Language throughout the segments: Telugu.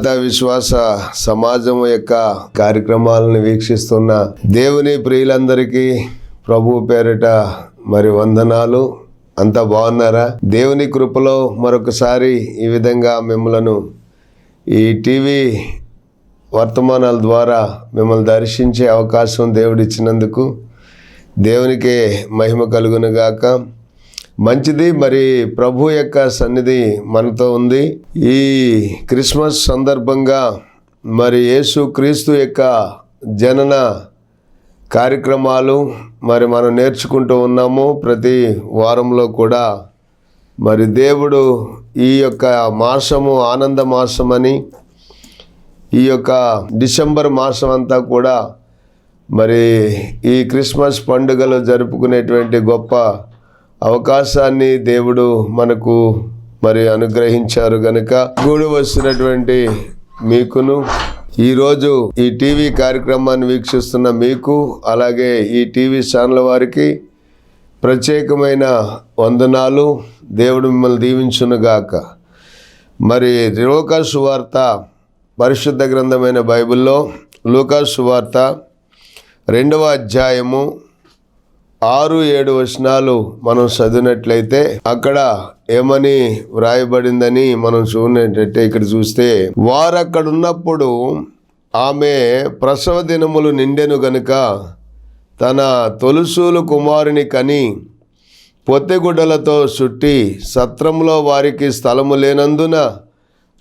మరణాత విశ్వాస సమాజం యొక్క కార్యక్రమాలను వీక్షిస్తున్న దేవుని ప్రియులందరికీ ప్రభు పేరిట మరి వందనాలు. అంతా బాగున్నారా? దేవుని కృపలో మరొకసారి ఈ విధంగా మిమ్మలను ఈ టీవీ వర్తమానాల ద్వారా మిమ్మల్ని దర్శించే అవకాశం దేవుడిచ్చినందుకు దేవునికే మహిమ కలుగునుగాక. గాక మంచిది మరి ప్రభు యొక్క సన్నిధి మనతో ఉంది. ఈ క్రిస్మస్ సందర్భంగా మరి యేసు క్రీస్తు యొక్క జనన కార్యక్రమాలు మరి మనం నేర్చుకుంటూ ఉన్నాము. ప్రతి వారంలో కూడా మరి దేవుడు ఈ యొక్క మాసము ఆనంద మాసమని ఈ యొక్క డిసెంబర్ మాసం అంతా కూడా మరి ఈ క్రిస్మస్ పండుగలు జరుపుకునేటువంటి గొప్ప అవకాశాన్ని దేవుడు మనకు మరి అనుగ్రహించారు గనుక గూడు వస్తున్నటువంటి మీకును. ఈరోజు ఈ టీవీ కార్యక్రమాన్ని వీక్షిస్తున్న మీకు అలాగే ఈ టీవీ ఛానల్ వారికి ప్రత్యేకమైన వందనాలు. దేవుడు మిమ్మల్ని దీవించునుగాక. మరి లూకా సువార్త పరిశుద్ధ గ్రంథమైన బైబిల్లో లూకా సువార్త రెండవ అధ్యాయము ఆరు ఏడు వచనాలు మనం చదివినట్లయితే అక్కడ ఏమని వ్రాయబడిందని మనం చూడనట్లయితే ఇక్కడ చూస్తే వారు అక్కడ ఉన్నప్పుడు ఆమె ప్రసవ దినములు నిండెను గనుక తన తొలుసూలు కుమారుని కని పొత్తిగుడ్డలతో చుట్టి సత్రంలో వారికి స్థలము లేనందున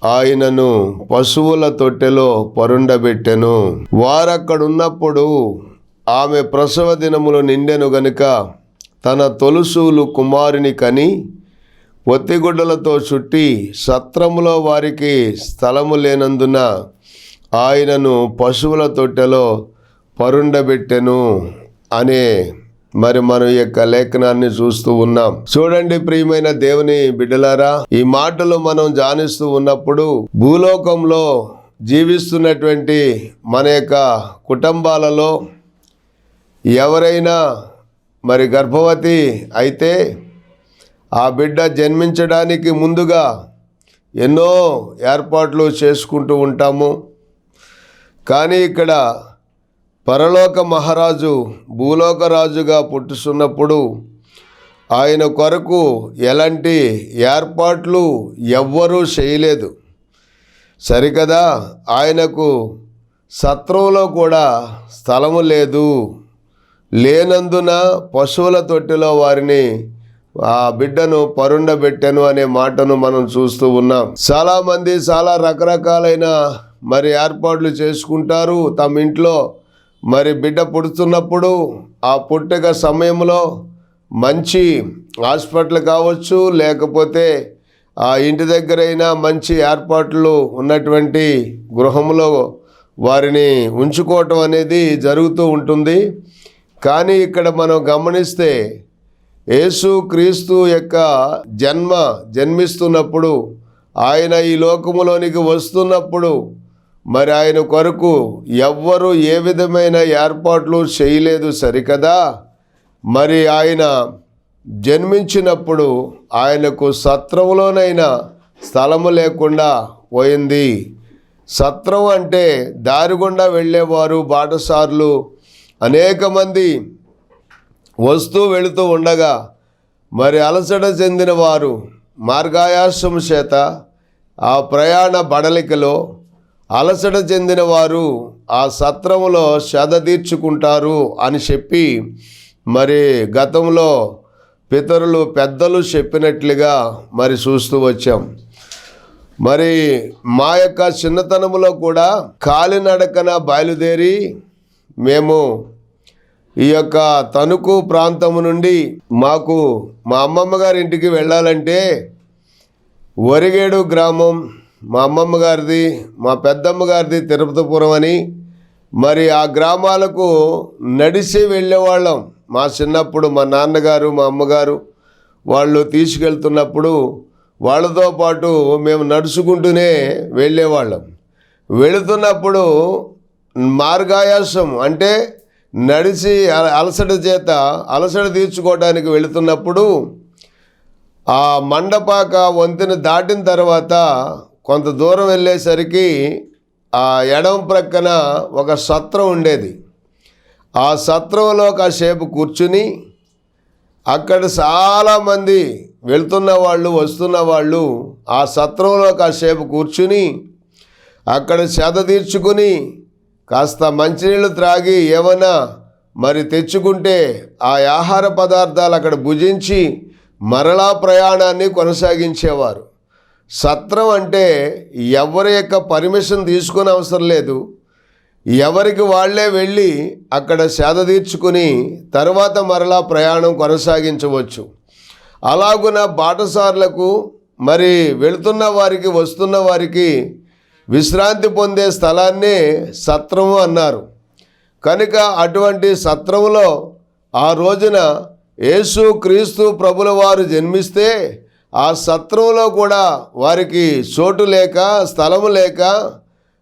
ఆయనను పశువుల తొట్టెలో పరుండబెట్టెను. వారక్కడున్నప్పుడు ఆమె ప్రసవ దినములు నిండెను గనుక తన తొలుసూలు కుమారుని కని పొత్తిగుడ్డలతో చుట్టి సత్రములో వారికి స్థలము లేనందున ఆయనను పశువుల తొట్టెలో పరుండబెట్టెను అనే మరి మనం ఈ యొక్క లేఖనాన్ని చూస్తూ ఉన్నాం. చూడండి ప్రియమైన దేవుని బిడ్డలారా ఈ మాటలు మనం జానిస్తూ ఉన్నప్పుడు భూలోకంలో జీవిస్తున్నటువంటి మన యొక్క కుటుంబాలలో ఎవరైనా మరి గర్భవతి అయితే ఆ బిడ్డ జన్మించడానికి ముందుగా ఎన్నో ఏర్పాట్లు చేసుకుంటూ ఉంటాము. కానీ ఇక్కడ పరలోక మహారాజు భూలోక రాజుగా ఆయన కొరకు ఎలాంటి ఏర్పాట్లు ఎవ్వరూ చేయలేదు. సరికదా? ఆయనకు సత్రంలో కూడా స్థలము లేదు. లేనందున పశువుల తొట్టిలో వారిని ఆ బిడ్డను పరుండబెట్టెను అనే మాటను మనం చూస్తూ ఉన్నాం. చాలామంది చాలా రకరకాలైన మరి ఏర్పాట్లు చేసుకుంటారు తమ ఇంట్లో. మరి బిడ్డ పుడుతున్నప్పుడు ఆ పుట్టక సమయంలో మంచి హాస్పిటల్ కావచ్చు లేకపోతే ఆ ఇంటి దగ్గరైనా మంచి ఏర్పాట్లు ఉన్నటువంటి గృహంలో వారిని ఉంచుకోవటం అనేది జరుగుతూ ఉంటుంది. కానీ ఇక్కడ మనం గమనిస్తే యేసు క్రీస్తు యొక్క జన్మ జన్మిస్తున్నప్పుడు ఆయన ఈ లోకములోనికి వస్తున్నప్పుడు మరి ఆయన కొరకు ఎవ్వరూ ఏ విధమైన ఏర్పాట్లు చేయలేదు సరికదా? మరి ఆయన జన్మించినప్పుడు ఆయనకు సత్రములోనైనా స్థలము లేకుండా పోయింది. సత్రం అంటే దారి గుండా వెళ్ళేవారు బాటసార్లు అనేక మంది వస్తూ వెళుతూ ఉండగా మరి అలసట చెందిన వారు మార్గాయాసం చేత ఆ ప్రయాణ బడలికలో అలసట చెందిన వారు ఆ సత్రములో శ్రద్ధ తీర్చుకుంటారు అని చెప్పి మరి గతంలో పితరులు పెద్దలు చెప్పినట్లుగా మరి చూస్తూ వచ్చాం. మరి మా యొక్క చిన్నతనంలో కూడా కాలినడకన బయలుదేరి మేము ఈ యొక్క తణుకు ప్రాంతము నుండి మాకు మా అమ్మమ్మ గారి ఇంటికి వెళ్ళాలంటే వరిగేడు గ్రామం మా అమ్మమ్మ గారిది మా పెద్దమ్మ గారిది తిరుపతిపురం అని మరి ఆ గ్రామాలకు నడిచి వెళ్ళేవాళ్ళం. మా చిన్నప్పుడు మా నాన్నగారు మా అమ్మగారు వాళ్ళు తీసుకెళ్తున్నప్పుడు వాళ్ళతో పాటు మేము నడుచుకుంటూనే వెళ్ళేవాళ్ళం. వెళుతున్నప్పుడు మార్గాయాసం అంటే నడిచి అల- అలసట చేత అలసట తీర్చుకోవడానికి వెళుతున్నప్పుడు ఆ మండపాక వంతెన దాటిన తర్వాత కొంత దూరం వెళ్ళేసరికి ఆ ఎడమ ప్రక్కన ఒక సత్రం ఉండేది. ఆ సత్రంలో కాసేపు కూర్చుని అక్కడ చాలామంది వెళ్తున్న వాళ్ళు వస్తున్న వాళ్ళు ఆ సత్రంలో కాసేపు కూర్చుని అక్కడ చెద తీర్చుకుని కాస్త మంచినీళ్ళు త్రాగి ఏమైనా మరి తెచ్చుకుంటే ఆ ఆహార పదార్థాలు అక్కడ భుజించి మరలా ప్రయాణాన్ని కొనసాగించేవారు. సత్రం అంటే ఎవరి యొక్క పర్మిషన్ తీసుకునే అవసరం లేదు. ఎవరికి వాళ్ళే వెళ్ళి అక్కడ సేద తీర్చుకుని తర్వాత మరలా ప్రయాణం కొనసాగించవచ్చు. అలాగున బాటసార్లకు మరి వెళుతున్న వారికి వస్తున్న వారికి విశ్రాంతి పొందే స్థలాన్ని సత్రము అన్నారు. కనుక అటువంటి సత్రములో ఆ రోజున యేసు క్రీస్తు ప్రభుల వారు జన్మిస్తే ఆ సత్రంలో కూడా వారికి చోటు లేక స్థలము లేక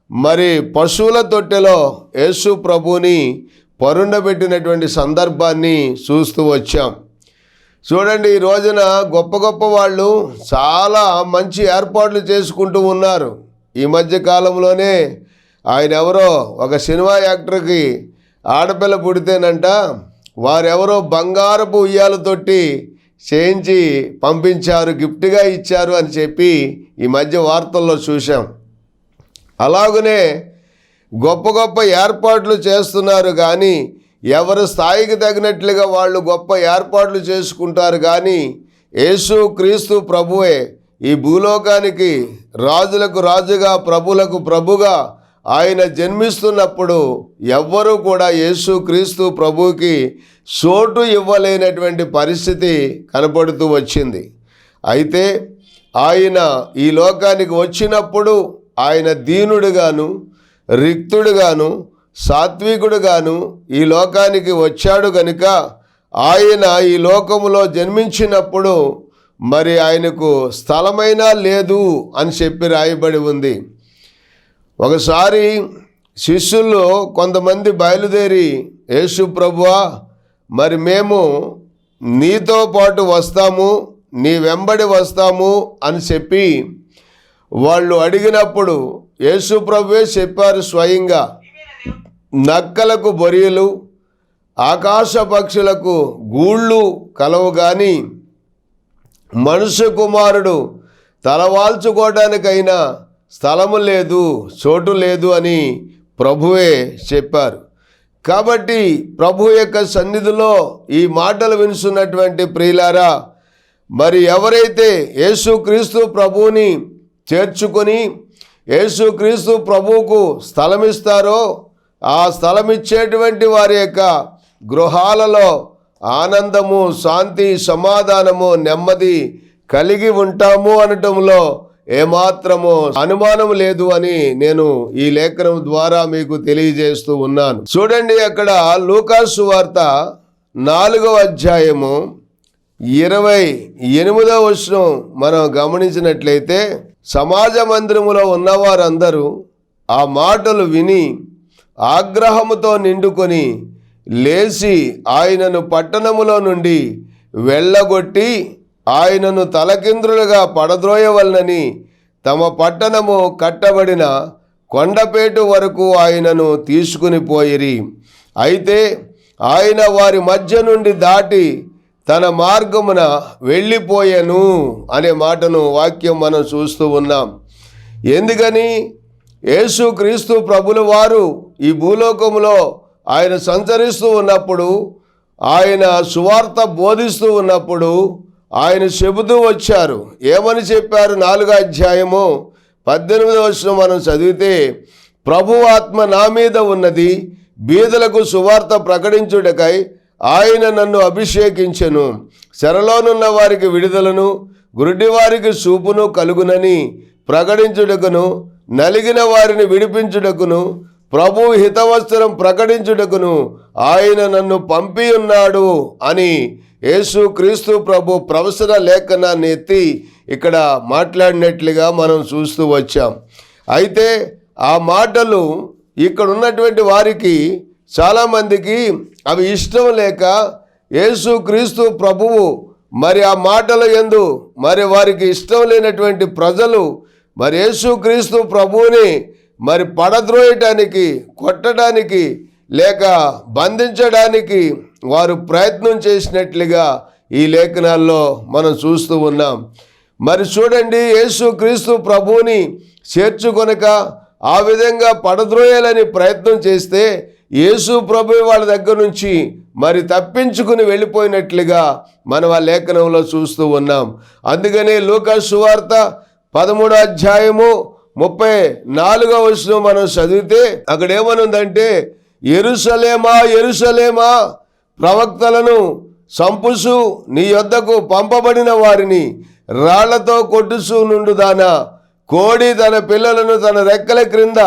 మరి పశువుల తొట్టెలో యేసు ప్రభుని పరుండబెట్టినటువంటి సందర్భాన్ని చూస్తూ వచ్చాం. చూడండి ఈ రోజున గొప్ప గొప్ప వాళ్ళు చాలా మంచి ఏర్పాట్లు చేసుకుంటూ ఉన్నారు. ఈ మధ్య కాలంలోనే ఆయన ఎవరో ఒక సినిమా యాక్టర్కి ఆడపిల్ల పుడితేనంట వారెవరో బంగారపు ఉయ్యాలతోటి చేయించి పంపించారు గిఫ్ట్గా ఇచ్చారు అని చెప్పి ఈ మధ్య వార్తల్లో చూసాం అలాగనే గొప్ప గొప్ప ఏర్పాట్లు చేస్తున్నారు కానీ ఎవరి స్థాయికి తగినట్లుగా వాళ్ళు గొప్ప ఏర్పాట్లు చేసుకుంటారు కానీ యేసు క్రీస్తు ప్రభువే ఈ భూలోకానికి రాజులకు రాజుగా ప్రభులకు ప్రభుగా ఆయన జన్మిస్తున్నప్పుడు ఎవ్వరూ కూడా యేసు క్రీస్తు ప్రభువుకి చోటు ఇవ్వలేనటువంటి పరిస్థితి కనపడుతూ వచ్చింది. అయితే ఆయన ఈ లోకానికి వచ్చినప్పుడు ఆయన దీనుడుగాను రిక్తుడుగాను సాత్వికుడుగాను ఈ లోకానికి వచ్చాడు గనుక ఆయన ఈ లోకములో జన్మించినప్పుడు మరి ఆయనకు స్థలమైనా లేదు అని చెప్పి రాయబడి ఉంది. ఒకసారి శిష్యుల్లో కొంతమంది బయలుదేరి యేసు ప్రభువా మరి మేము నీతో పాటు వస్తాము నీ వెంబడి వస్తాము అని చెప్పి వాళ్ళు అడిగినప్పుడు యేసు ప్రభువే చెప్పారు స్వయంగా నక్కలకు బొరియలు ఆకాశ పక్షులకు గూళ్ళు కలవు కానీ మనుష్య కుమారుడు తలవాల్చుకోవడానికైనా స్థలము లేదు చోటు లేదు అని ప్రభువే చెప్పారు. కాబట్టి ప్రభు యొక్క సన్నిధిలో ఈ మాటలు వినిస్తున్నటువంటి ప్రియులారా మరి ఎవరైతే యేసుక్రీస్తు ప్రభువుని చేర్చుకొని యేసుక్రీస్తు ప్రభువుకు స్థలం ఇస్తారో ఆ స్థలం ఇచ్చేటువంటి వారి యొక్క గృహాలలో ఆనందము శాంతి సమాధానము నెమ్మది కలిగి ఉంటాము అనటంలో ఏమాత్రము అనుమానం లేదు అని నేను ఈ లేఖనం ద్వారా మీకు తెలియజేస్తూ ఉన్నాను. చూడండి అక్కడ లూకాసు వార్త నాలుగవ అధ్యాయము ఇరవై ఎనిమిదవ వచనం మనం గమనించినట్లయితే సమాజ మందిరములో ఉన్నవారందరూ ఆ మాటలు విని ఆగ్రహముతో నిండుకొని లేచి ఆయనను పట్టణములో నుండి వెళ్ళగొట్టి ఆయనను తలకింద్రులుగా పడద్రోయవలనని తమ పట్టణము కట్టబడిన కొండపేటు వరకు ఆయనను తీసుకుని పోయిరి. అయితే ఆయన వారి మధ్య నుండి దాటి తన మార్గమున వెళ్ళిపోయాను అనే మాటను వాక్యం మనం చూస్తూ ఉన్నాం. ఎందుకని? యేసు క్రీస్తు ప్రభుల వారు ఈ భూలోకంలో ఆయన సంచరిస్తూ ఉన్నప్పుడు ఆయన సువార్త బోధిస్తూ ఉన్నప్పుడు ఆయన చెబుతూ వచ్చారు. ఏమని చెప్పారు నాలుగో అధ్యాయము పద్దెనిమిదవ వచ్చిన మనం చదివితే ప్రభు ఆత్మ నా మీద ఉన్నది బీదలకు సువార్త ప్రకటించుటకై ఆయన నన్ను అభిషేకించెను. చెరలోనున్న వారికి విడుదలను గురుడివారికి చూపును కలుగునని ప్రకటించుటకును నలిగిన వారిని విడిపించుటకును ప్రభు హితవస్త్రం ప్రకటించుటకును ఆయన నన్ను పంపి ఉన్నాడు అని యేసు క్రీస్తు ప్రభు ప్రవసన లేఖనాన్ని ఎత్తి ఇక్కడ మాట్లాడినట్లుగా మనం చూస్తూ వచ్చాం. అయితే ఆ మాటలు ఇక్కడ ఉన్నటువంటి వారికి చాలామందికి అవి ఇష్టం లేక యేసు క్రీస్తు ప్రభువు మరి ఆ మాటల ఎందు మరి వారికి ఇష్టం లేనటువంటి ప్రజలు మరి యేసు క్రీస్తు ప్రభువుని మరి పడద్రోయటానికి కొట్టడానికి లేక బంధించడానికి వారు ప్రయత్నం చేసినట్లుగా ఈ లేఖనాల్లో మనం చూస్తూ ఉన్నాం. మరి చూడండి యేసు క్రీస్తు ప్రభువుని చేర్చుకొనక ఆ విధంగా పడద్రోయాలని ప్రయత్నం చేస్తే యేసు ప్రభు వాళ్ళ దగ్గర నుంచి మరి తప్పించుకుని వెళ్ళిపోయినట్లుగా మనం ఆ లేఖనంలో చూస్తూ ఉన్నాం. అందుకనే లూకా సువార్త పదమూడో అధ్యాయము ముప్పై నాలుగో వచనం మనం చదివితే అక్కడ ఏమనుందంటే ఎరుసలేమా ఎరుసలేమా ప్రవక్తలను సంపుసు నీ యొద్దకు పంపబడిన వారిని రాళ్ళతో కొట్టుసు నుండుదానా కోడి తన పిల్లలను తన రెక్కల క్రింద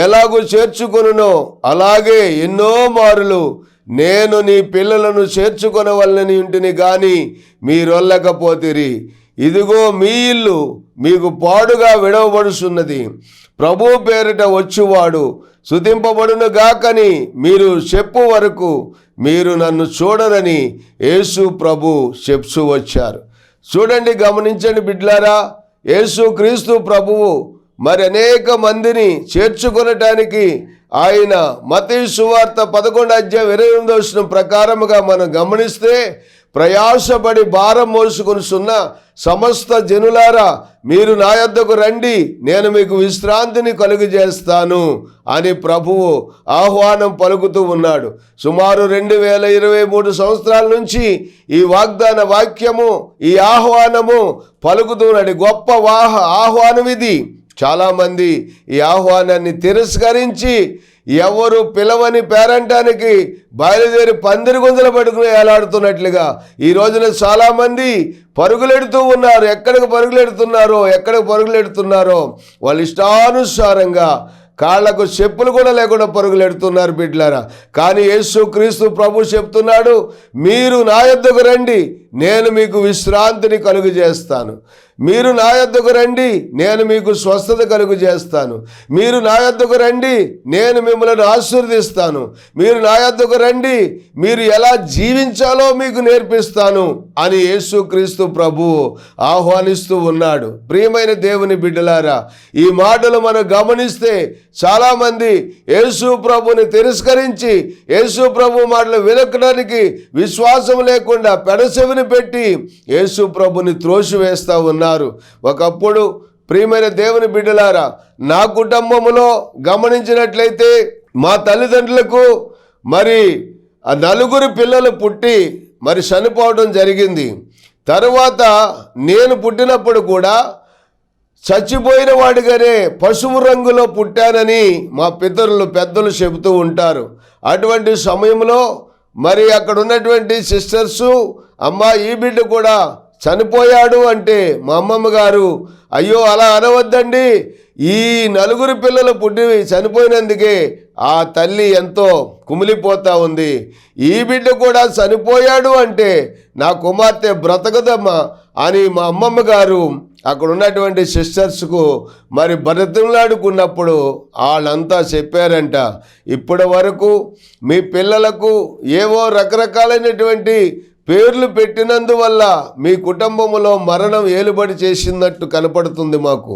ఎలాగూ చేర్చుకొనునో అలాగే ఎన్నో మారులు నేను నీ పిల్లలను చేర్చుకొనవలనని ఇంటిని గాని మీరొల్లకపోతిరి. ఇదిగో మీ ఇల్లు మీకు పాడుగా విడవబడుచున్నది. ప్రభు పేరిట వచ్చువాడు శుతింపబడును గాకని మీరు చెప్పు వరకు మీరు నన్ను చూడరని యేసు ప్రభు చెప్తూ వచ్చారు. చూడండి గమనించండి బిడ్లారా యేసు క్రీస్తు ప్రభువు మరి అనేక మందిని చేర్చుకొనటానికి ఆయన మతీ సువార్త పదకొండు అధ్యాయం ఇరవై ఎనిమిదో ప్రకారముగా మనం గమనిస్తే ప్రయాసపడి భారం మోసుకొనిస్తున్న సమస్త జనులారా మీరు నా యొద్దకు రండి నేను మీకు విశ్రాంతిని కలుగజేస్తాను అని ప్రభువు ఆహ్వానం పలుకుతూ ఉన్నాడు. సుమారు రెండు వేల ఇరవై మూడు సంవత్సరాల నుంచి ఈ వాగ్దాన వాక్యము ఈ ఆహ్వానము పలుకుతున్నాడు గొప్ప వాహ ఆహ్వానం ఇది చాలామంది ఈ ఆహ్వానాన్ని తిరస్కరించి ఎవరు పిలవని పేరంటానికి బయలుదేరి పందిరి గుంజలు పట్టుకుని ఏలాడుతున్నట్లుగా ఈ రోజున చాలామంది పరుగులెడుతూ ఉన్నారు. ఎక్కడికి పరుగులెడుతున్నారో ఎక్కడికి పరుగులెడుతున్నారో వాళ్ళ ఇష్టానుసారంగా కాళ్ళకు చెప్పులు కూడా లేకుండా పరుగులెడుతున్నారు బిడ్లారా. కానీ యేసు క్రీస్తు ప్రభు చెప్తున్నాడు మీరు నా యొద్దకు రండి నేను మీకు విశ్రాంతిని కలుగు చేస్తాను మీరు నా యొద్దకు రండి నేను మీకు స్వస్థత కలుగు చేస్తాను. మీరు నా యొద్దకు రండి నేను మిమ్మల్ని ఆశీర్దిస్తాను మీరు నా యొద్దకు రండి మీరు ఎలా జీవించాలో మీకు నేర్పిస్తాను అని యేసుక్రీస్తు ప్రభు ఆహ్వానిస్తూ ఉన్నాడు. ప్రియమైన దేవుని బిడ్డలారా ఈ మాటలు మనం గమనిస్తే చాలామంది యేసు ప్రభుని తిరస్కరించి యేసు ప్రభు మాటలు వినకడానికి విశ్వాసం లేకుండా పెడసెవిని పెట్టి యేసు ప్రభుని త్రోసివేస్తూ ఉన్నారు. ఒకప్పుడు ప్రియమైన దేవుని బిడ్డలారా నా కుటుంబంలో గమనించినట్లయితే మా తల్లిదండ్రులకు మరి ఆ నలుగురు పిల్లలు పుట్టి మరి చనిపోవడం జరిగింది. తరువాత నేను పుట్టినప్పుడు కూడా చచ్చిపోయిన వాడిగానే పశువు రంగులో పుట్టానని మా పితరులు పెద్దలు చెబుతూ ఉంటారు. అటువంటి సమయంలో మరి అక్కడ ఉన్నటువంటి సిస్టర్సు అమ్మ ఈ బిడ్డ కూడా చనిపోయాడు అంటే మా అమ్మమ్మ గారు అయ్యో అలా అనవద్దండి. ఈ నలుగురు పిల్లలు పుట్టి చనిపోయినందుకే ఆ తల్లి ఎంతో కుమిలిపోతా ఉంది. ఈ బిడ్డ కూడా చనిపోయాడు అంటే నా కుమార్తె బ్రతకదమ్మా అని మా అమ్మమ్మ గారు అక్కడ ఉన్నటువంటి సిస్టర్స్కు మరి బ్రతిమలాడుకున్నప్పుడు వాళ్ళంతా చెప్పారంట. ఇప్పటి వరకు మీ పిల్లలకు ఏవో రకరకాలైనటువంటి పేర్లు పెట్టినందువల్ల మీ కుటుంబంలో మరణం ఏలుబడి చేసినట్టు కనపడుతుంది మాకు.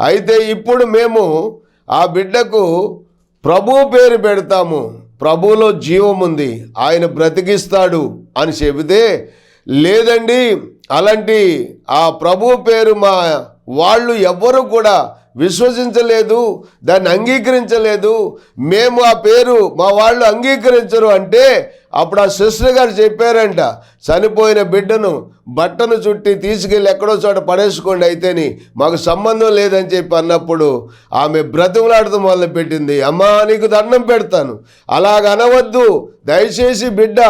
అయితే ఇప్పుడు మేము ఆ బిడ్డకు ప్రభు పేరు పెడతాము. ప్రభువులో జీవం ఉంది. ఆయన బ్రతికిస్తాడు అని చెబితే లేదండి అలాంటి ఆ ప్రభు పేరు మా వాళ్ళు ఎవ్వరు కూడా విశ్వసించలేదు దాన్ని అంగీకరించలేదు. మేము ఆ పేరు మా వాళ్ళు అంగీకరించరు అంటే అప్పుడు ఆ సిస్టర్ గారు చెప్పారంట చనిపోయిన బిడ్డను బట్టను చుట్టి తీసుకెళ్ళి ఎక్కడో చోట పడేసుకోండి అయితేని మాకు సంబంధం లేదని చెప్పి అన్నప్పుడు ఆమె బ్రతిమలాడుతూ మొదలుపెట్టింది. అమ్మా నీకు దండం పెడతాను. అలాగ అనవద్దు. దయచేసి బిడ్డ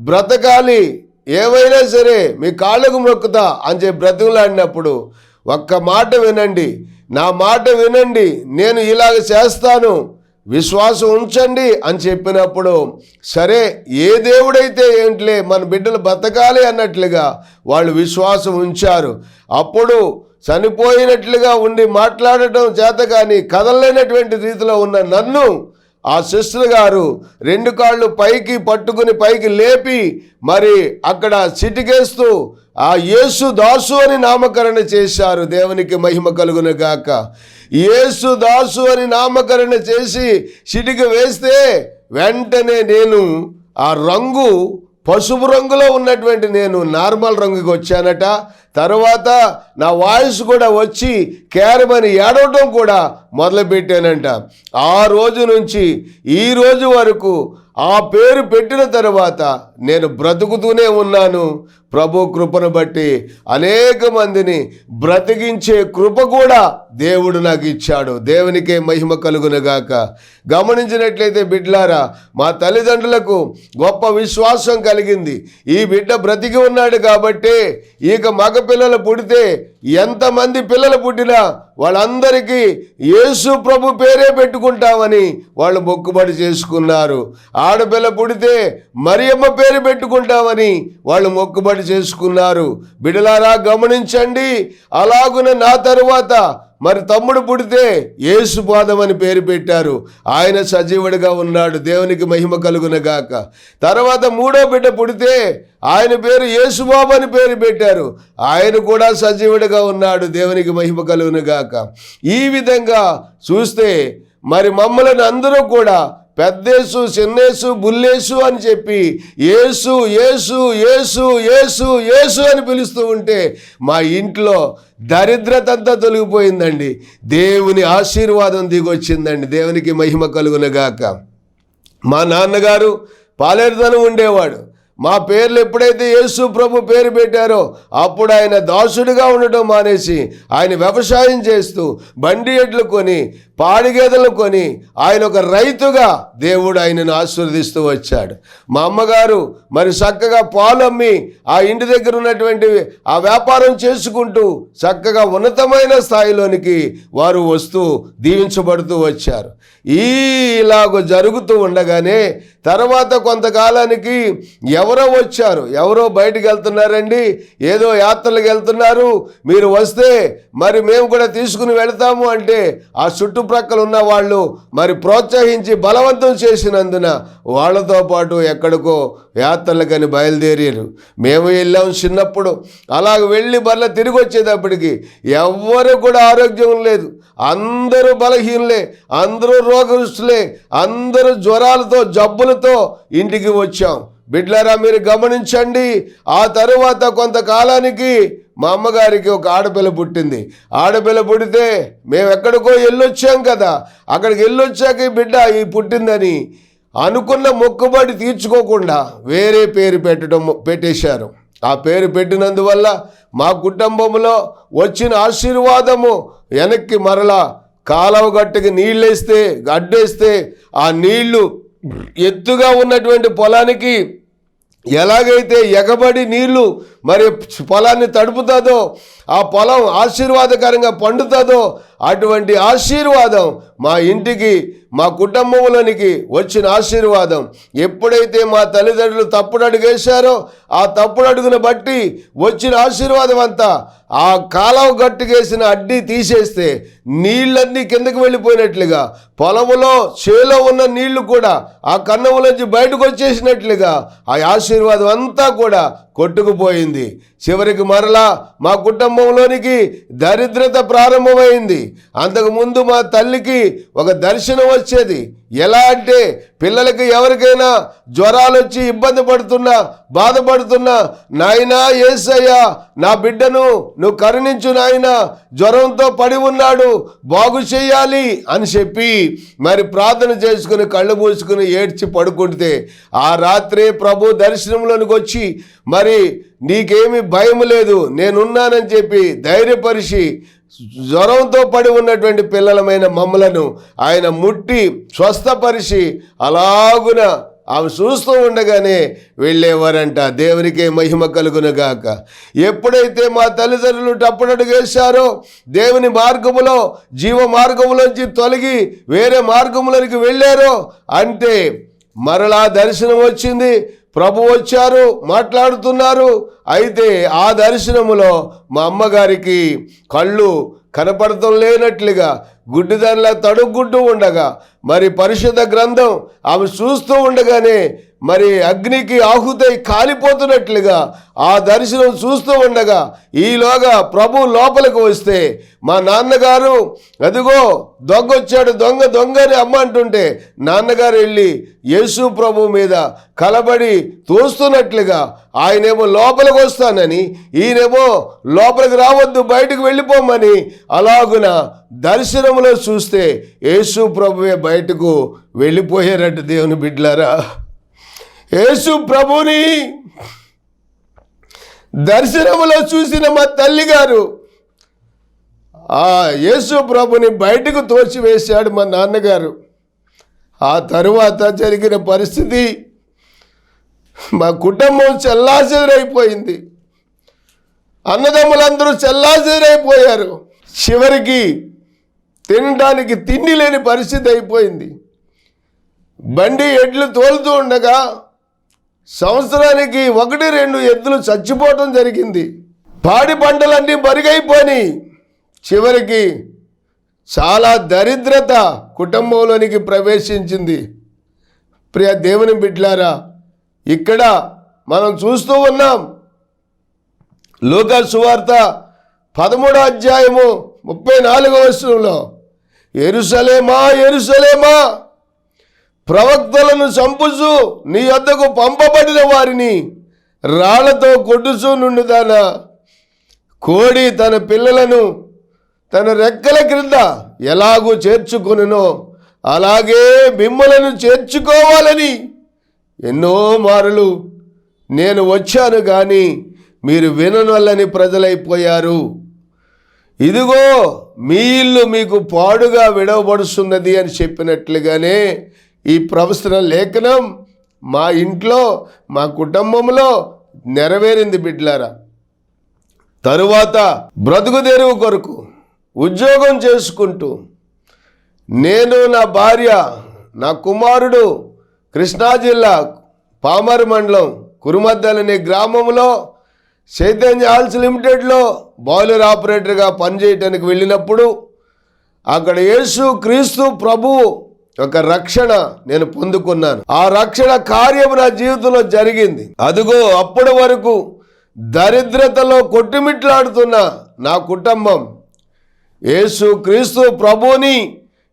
బ్రతకాలి. ఏమైనా సరే మీ కాళ్ళకు మొక్కుతా అని చెప్పి బ్రతిమలాడినప్పుడు ఒక్క మాట వినండి. నా మాట వినండి నేను ఇలాగ చేస్తాను. విశ్వాసం ఉంచండి అని చెప్పినప్పుడు సరే ఏ దేవుడైతే ఏంట్లే మన బిడ్డలు బతకాలి అన్నట్లుగా వాళ్ళు విశ్వాసం ఉంచారు. అప్పుడు చనిపోయినట్లుగా ఉండి మాట్లాడటం చేత కానీ కదలలేనటువంటి రీతిలో ఉన్న నన్ను ఆ సిస్టర్ గారు రెండు కాళ్ళు పైకి పట్టుకుని పైకి లేపి మరి అక్కడ చిటికేస్తూ ఆ యేసు దాసు అని నామకరణ చేశారు. దేవునికి మహిమ కలుగును గాక. యేసు దాసు అని నామకరణ చేసి చిటిక వేస్తే వెంటనే నేను ఆ రంగు పసుపు రంగులో ఉన్నటువంటి నేను నార్మల్ రంగుకి వచ్చానట. తర్వాత నా వాయిస్ కూడా వచ్చి కేరమని ఏడవటం కూడా మొదలుపెట్టానంట. ఆ రోజు నుంచి ఈ రోజు వరకు ఆ పేరు పెట్టిన తర్వాత నేను బ్రతుకుతూనే ఉన్నాను. ప్రభు కృపను బట్టి అనేక మందిని బ్రతికించే కృప కూడా దేవుడు నాకు ఇచ్చాడు. దేవునికే మహిమ కలుగునగాక. గమనించినట్లయితే బిడ్లారా మా తల్లిదండ్రులకు గొప్ప విశ్వాసం కలిగింది. ఈ బిడ్డ బ్రతికి ఉన్నాడు కాబట్టి ఇక మగ పిల్లలు పుడితే ఎంతమంది పిల్లలు పుట్టినా వాళ్ళందరికీ యేసు ప్రభు పేరే పెట్టుకుంటామని వాళ్ళు మొక్కుబడి చేసుకున్నారు. ఆడపిల్ల పుడితే మరియమ్మ పేరు పెట్టుకుంటామని వాళ్ళు మొక్కుబడి చేసుకున్నారు. బిడలారా గమనించండి. అలాగున నా తరువాత మరి తమ్ముడు పుడితే యేసుపాదం అని పేరు పెట్టారు. ఆయన సజీవుడిగా ఉన్నాడు. దేవునికి మహిమ కలుగునగాక తర్వాత మూడో బిడ్డ పుడితే ఆయన పేరు యేసుబాబు అని పేరు పెట్టారు. ఆయన కూడా సజీవుడిగా ఉన్నాడు. దేవునికి మహిమ కలుగునగాక ఈ విధంగా చూస్తే మరి మమ్మల్ని అందరూ కూడా పెద్దేసు చిన్నేసు బుల్లేసు అని చెప్పి ఏసు ఏసు ఏసు ఏసు ఏసు అని పిలుస్తూ ఉంటే మా ఇంట్లో దరిద్రత అంతా తొలగిపోయిందండి. దేవుని ఆశీర్వాదం దిగొచ్చిందండి. దేవునికి మహిమ కలుగునగాక. మా నాన్నగారు పాలేరుతనం ఉండేవాడు. మా పేర్లు ఎప్పుడైతే యేసు ప్రభు పేరు పెట్టారో అప్పుడు ఆయన దాసుడిగా ఉండటం మానేసి ఆయన వ్యవసాయం చేస్తూ బండి ఎడ్లు కొని పాడిగేదలు కొని ఆయన ఒక రైతుగా దేవుడు ఆయనను ఆశీర్వదిస్తూ వచ్చాడు. మా అమ్మగారు మరి చక్కగా పాలు అమ్మి ఆ ఇంటి దగ్గర ఉన్నటువంటి ఆ వ్యాపారం చేసుకుంటూ చక్కగా ఉన్నతమైన స్థాయిలోనికి వారు వస్తూ దీవించబడుతూ వచ్చారు. ఈ ఇలాగ జరుగుతూ ఉండగానే తర్వాత కొంతకాలానికి ఎవరో వచ్చారు. ఎవరో బయటికి వెళ్తున్నారండి. ఏదో యాత్రలకు వెళ్తున్నారు. మీరు వస్తే మరి మేము కూడా తీసుకుని వెళ్తాము అంటే ఆ చుట్టుప్రక్కల ఉన్న వాళ్ళు మరి ప్రోత్సహించి బలవంతం చేసినందున వాళ్ళతో పాటు ఎక్కడికో యాత్రలకని బయలుదేరారు. మేము వెళ్ళాం చిన్నప్పుడు. అలాగ వెళ్ళి మళ్ళీ తిరిగి వచ్చేటప్పటికి ఎవ్వరు కూడా ఆరోగ్యం లేదు. అందరూ బలహీనులే అందరూ రోగస్తులే అందరూ జ్వరాలతో జబ్బులతో ఇంటికి వచ్చాం. బిడ్లారా మీరు గమనించండి. ఆ తరువాత కొంతకాలానికి మా అమ్మగారికి ఒక ఆడపిల్ల పుట్టింది. ఆడపిల్ల పుడితే మేము ఎక్కడికో వెళ్ళొచ్చాం కదా. అక్కడికి వెళ్ళొచ్చాక ఈ బిడ్డ ఈ పుట్టిందని అనుకున్న మొక్కుబడి తీర్చుకోకుండా వేరే పేరు పెట్టడం పెట్టేశారు. ఆ పేరు పెట్టినందువల్ల మా కుటుంబంలో వచ్చిన ఆశీర్వాదము వెనక్కి మరలా కాలువ గట్టుకి నీళ్ళేస్తే గడ్డేస్తే ఆ నీళ్ళు ఎత్తుగా ఉన్నటువంటి పొలానికి ఎలాగైతే ఎగబడి నీళ్ళు మరి పొలాన్ని తడుపుతుందో ఆ పొలం ఆశీర్వాదకరంగా పండుతుందో అటువంటి ఆశీర్వాదం మా ఇంటికి మా కుటుంబంలోనికి వచ్చిన ఆశీర్వాదం. ఎప్పుడైతే మా తల్లిదండ్రులు తప్పుడు అడుగు వేశారో ఆ తప్పుడు అడుగును బట్టి వచ్చిన ఆశీర్వాదం అంతా ఆ కాలం గట్టుకేసిన అడ్డి తీసేస్తే నీళ్ళన్నీ కిందకి వెళ్ళిపోయినట్లుగా పొలములో చేలో ఉన్న నీళ్ళు కూడా ఆ కన్నములోంచి బయటకు వచ్చేసినట్లుగా ఆ ఆశీర్వాదం అంతా కూడా కొట్టుకుపోయింది. చివరికి మరలా మా కుటుంబంలోనికి దరిద్రత ప్రారంభమైంది. అంతకుముందు మా తల్లికి ఒక దర్శనం వచ్చేది. ఎలా అంటే పిల్లలకి ఎవరికైనా జ్వరాలు వచ్చి ఇబ్బంది పడుతున్నా బాధపడుతున్నా నాయనా ఏసయ్యా నా బిడ్డను నువ్వు కరుణించు నాయన జ్వరంతో పడి ఉన్నాడు బాగు చేయాలి అని చెప్పి మరి ప్రార్థన చేసుకుని కళ్ళు మూసుకుని ఏడ్చి పడుకుంటే ఆ రాత్రే ప్రభు దర్శనంలోనికి వచ్చి మరి నీకేమి భయం లేదు నేనున్నానని చెప్పి ధైర్యపరిచి జ్వరంతో పడి ఉన్నటువంటి పిల్లలమైన మమ్మలను ఆయన ముట్టి స్వస్థపరిచి అలాగున ఆమె చూస్తూ ఉండగానే వెళ్ళేవారంట. దేవునికే మహిమ కలుగునుగాక ఎప్పుడైతే మా తల్లిదండ్రులు టప్పుడడుగేశారో దేవుని మార్గములో జీవ మార్గములోంచి తొలగి వేరే మార్గములోనికి వెళ్ళారో అంటే మరలా దర్శనం వచ్చింది. ప్రభు వచ్చారు మాట్లాడుతున్నారు. అయితే ఆ దర్శనములో మా అమ్మగారికి కళ్ళు కనపడటం లేనట్లుగా గుడ్డిదానిలా తడుగుంటూ ఉండగా మరి పరిశుద్ధ గ్రంథం ఆమె చూస్తూ ఉండగానే మరి అగ్నికి ఆహుతై కాలిపోతున్నట్లుగా ఆ దర్శనం చూస్తూ ఉండగా ఈలోగా ప్రభు లోపలికి వస్తే మా నాన్నగారు అదిగో దొంగ వచ్చాడు దొంగ దొంగ అని అమ్మ అంటుంటే నాన్నగారు వెళ్ళి యేసు ప్రభు మీద కలబడి తోస్తున్నట్లుగా ఆయనేమో లోపలికి వస్తానని ఈయనేమో లోపలికి రావద్దు బయటకు వెళ్ళిపోమని అలాగున దర్శనంలో చూస్తే యేసు ప్రభువే బయటకు వెళ్ళిపోయారట దేవుని బిడ్డలారా. యేసు ప్రభుని దర్శనములో చూసిన మా తల్లిగారు ఆ యేసు ప్రభుని బయటకు తోచివేశాడు మా నాన్నగారు. ఆ తరువాత జరిగిన పరిస్థితి మా కుటుంబం చెల్లాచెదరైపోయింది. అన్నదమ్ములందరూ చెల్లాచెదరైపోయారు. చివరికి తినడానికి తిండి లేని పరిస్థితి అయిపోయింది. బండి ఎడ్లు తోలుతూ ఉండగా సంవత్సరానికి ఒకటి రెండు ఎద్దులు చచ్చిపోవటం జరిగింది. పాడి పంటలన్నీ బరిగైపోయి చివరికి చాలా దరిద్రత కుటుంబంలోనికి ప్రవేశించింది. ప్రియ దేవుని బిడ్లారా ఇక్కడ మనం చూస్తూ ఉన్నాం. లోక సువార్త పదమూడో అధ్యాయము ముప్పై నాలుగో వర్షంలో ఎరుసలేమా ఎరుసలేమా ప్రవక్తలను చంపుచు నీ వద్దకు పంపబడిన వారిని రాళ్ళతో నుండి తన కోడి తన పిల్లలను తన రెక్కల క్రింద ఎలాగూ చేర్చుకొనునో అలాగే మిమ్మలను చేర్చుకోవాలని ఎన్నో మారులు నేను వచ్చాను కానీ మీరు విననొల్లని ప్రజలైపోయారు. ఇదిగో మీ ఇల్లు మీకు పాడుగా విడవబడుతున్నది అని చెప్పినట్లుగానే ఈ ప్రవచన లేఖనం మా ఇంట్లో మా కుటుంబంలో నెరవేరింది బిడ్లారా తరువాత బ్రతుకు తెరువు కొరకు ఉద్యోగం చేసుకుంటూ నేను నా భార్య నా కుమారుడు కృష్ణా జిల్లా పామర్ మండలం కురుమద్దల్ అనే గ్రామంలో చైతన్య హాల్స్ లిమిటెడ్లో బాయిలర్ ఆపరేటర్గా పనిచేయటానికి వెళ్ళినప్పుడు అక్కడ యేసు క్రీస్తు ప్రభు ఒక రక్షణ నేను పొందుకున్నాను. ఆ రక్షణ కార్యం నా జీవితంలో జరిగింది. అదిగో అప్పటి వరకు దరిద్రతలో కొట్టుమిట్లాడుతున్న నా కుటుంబం. యేసు క్రీస్తు ప్రభుని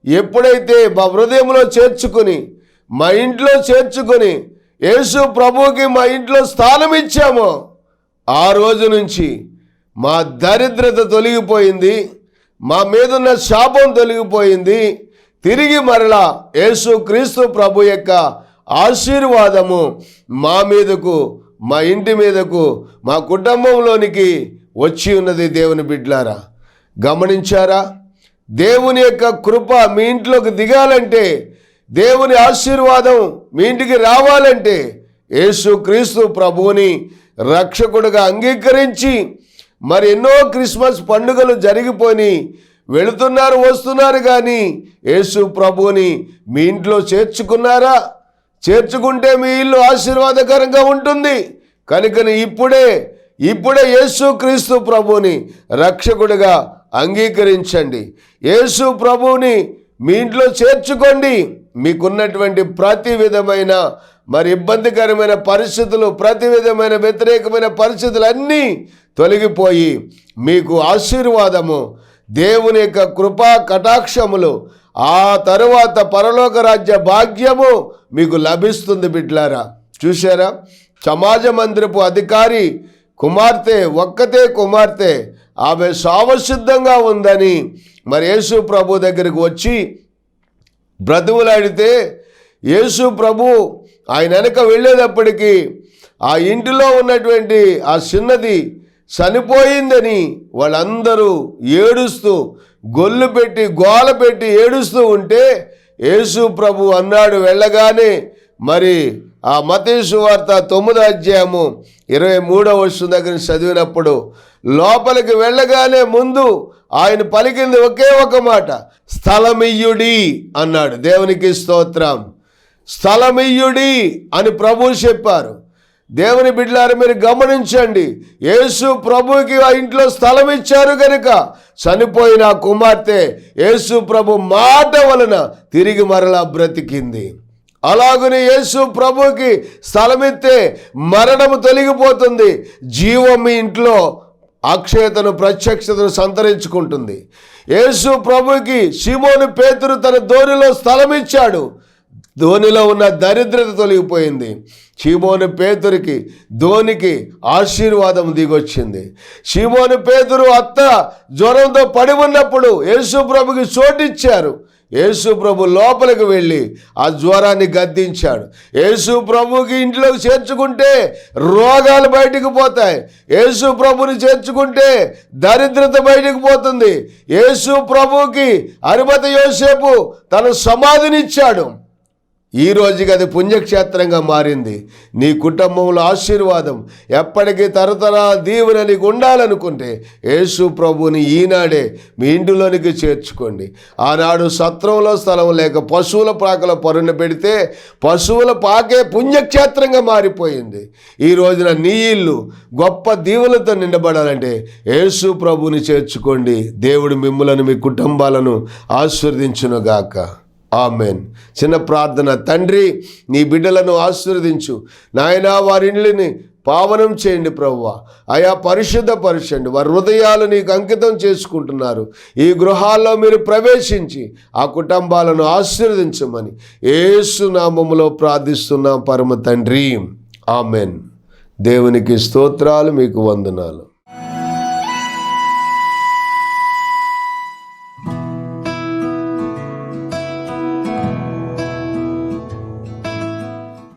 ఎప్పుడైతే మా హృదయంలో చేర్చుకుని మా ఇంట్లో చేర్చుకొని యేసు ప్రభువుకి మా ఇంట్లో స్థానం ఇచ్చామో ఆ రోజు నుంచి మా దరిద్రత తొలగిపోయింది. మా మీదున్న శాపం తొలగిపోయింది. తిరిగి మరలా యేసుక్రీస్తు ప్రభు యొక్క ఆశీర్వాదము మా మీదకు మా ఇంటి మీదకు మా కుటుంబంలోనికి వచ్చి ఉన్నది దేవుని బిడ్లారా. గమనించారా? దేవుని యొక్క కృప మీ ఇంట్లోకి దిగాలంటే దేవుని ఆశీర్వాదం మీ ఇంటికి రావాలంటే యేసుక్రీస్తు ప్రభువుని రక్షకుడుగా అంగీకరించి మరి ఎన్నో క్రిస్మస్ పండుగలు జరిగిపోయి వెళుతున్నారు వస్తున్నారు కానీ యేసు ప్రభువుని మీ ఇంట్లో చేర్చుకున్నారా? చేర్చుకుంటే మీ ఇల్లు ఆశీర్వాదకరంగా ఉంటుంది. కనుకని ఇప్పుడే ఇప్పుడే యేసు క్రీస్తు ప్రభువుని రక్షకుడిగా అంగీకరించండి. యేసు ప్రభువుని మీ ఇంట్లో చేర్చుకోండి. మీకున్నటువంటి ప్రతి విధమైన మరి ఇబ్బందికరమైన పరిస్థితులు ప్రతి విధమైన వ్యతిరేకమైన పరిస్థితులు అన్నీ తొలగిపోయి మీకు ఆశీర్వాదము దేవుని యొక్క కృపా కటాక్షములు ఆ తరువాత పరలోక రాజ్య భాగ్యము మీకు లభిస్తుంది బిడ్లారా. చూశారా? సమాజ మందిరపు అధికారి కుమార్తె ఒక్కతే కుమార్తె ఆమె సావసిద్ధంగా ఉందని మరి యేసు ప్రభు దగ్గరికి వచ్చి బ్రతువులాడితే యేసు ప్రభు ఆయన వెనక వెళ్ళేటప్పటికీ ఆ ఇంటిలో ఉన్నటువంటి ఆ చిన్నది చనిపోయిందని వాళ్ళందరూ ఏడుస్తూ గొల్లు పెట్టి గోల పెట్టి ఏడుస్తూ ఉంటే యేసు ప్రభు అన్నాడు వెళ్ళగానే మరి ఆ మతేసు వార్త తొమ్మిదో అధ్యాయము ఇరవై మూడో వర్షం దగ్గర చదివినప్పుడు లోపలికి వెళ్ళగానే ముందు ఆయన పలికింది ఒకే ఒక మాట స్థలమియ్యుడి అన్నాడు దేవునికి స్తోత్రం. స్థలమియ్యుడి అని ప్రభు చెప్పారు. దేవుని బిడ్డలారు మీరు గమనించండి. యేసు ప్రభుకి ఆ ఇంట్లో స్థలం ఇచ్చారు కనుక చనిపోయిన కుమార్తె యేసు ప్రభు మాట వలన తిరిగి మరలా బ్రతికింది. అలాగని యేసు ప్రభుకి స్థలమిస్తే మరణము తొలగిపోతుంది. జీవం మీ ఇంట్లో అక్షయతను ప్రత్యక్షతను సంతరించుకుంటుంది. యేసు ప్రభుకి సిమోను పేతురు తన దోరిలో స్థలం ఇచ్చాడు. ధోనిలో ఉన్న దరిద్రత తొలగిపోయింది. షీమోను పేతురికి ధోనికి ఆశీర్వాదం దిగొచ్చింది. షీమోను పేతురు అత్త జ్వరంతో పడి ఉన్నప్పుడు యేసు ప్రభుకి చోటిచ్చారు యేసు ప్రభు లోపలికి వెళ్ళి ఆ జ్వరాన్ని గద్దించాడు. యేసు ప్రభుకి ఇంట్లోకి చేర్చుకుంటే రోగాలు బయటికి పోతాయి. యేసు ప్రభుని చేర్చుకుంటే దరిద్రత బయటికి పోతుంది. యేసు ప్రభుకి అరిమత యోసేపు తన సమాధినిచ్చాడు. ఈ రోజుకి అది పుణ్యక్షేత్రంగా మారింది. నీ కుటుంబంలో ఆశీర్వాదం ఎప్పటికీ తరతరా దీవెన నీకు ఉండాలనుకుంటే యేసు ప్రభుని ఈనాడే మీ ఇంటిలోనికి చేర్చుకోండి. ఆనాడు సత్రంలో స్థలం లేక పశువుల పాకలో పరుణ పెడితే పశువుల పాకే పుణ్యక్షేత్రంగా మారిపోయింది. ఈ రోజున నీ ఇల్లు గొప్ప దీవులతో నిండబడాలంటే యేసు ప్రభుని చేర్చుకోండి. దేవుడు మిమ్ములను మీ కుటుంబాలను ఆశీర్వదించునుగాక. ఆమెన్. చిన్న ప్రార్థన. తండ్రి నీ బిడ్డలను ఆశీర్వదించు. నాయనా వారి ఇండ్లని పావనం చేయండి ప్రవ్వ. అయా పరిశుద్ధపరచండి. వారి హృదయాలు నీకు అంకితం చేసుకుంటున్నారు. ఈ గృహాల్లో మీరు ప్రవేశించి ఆ కుటుంబాలను ఆశీర్వదించమని ఏసు నామములో ప్రార్థిస్తున్నాం పరమ తండ్రి. ఆమెన్. దేవునికి స్తోత్రాలు మీకు వందనాలు.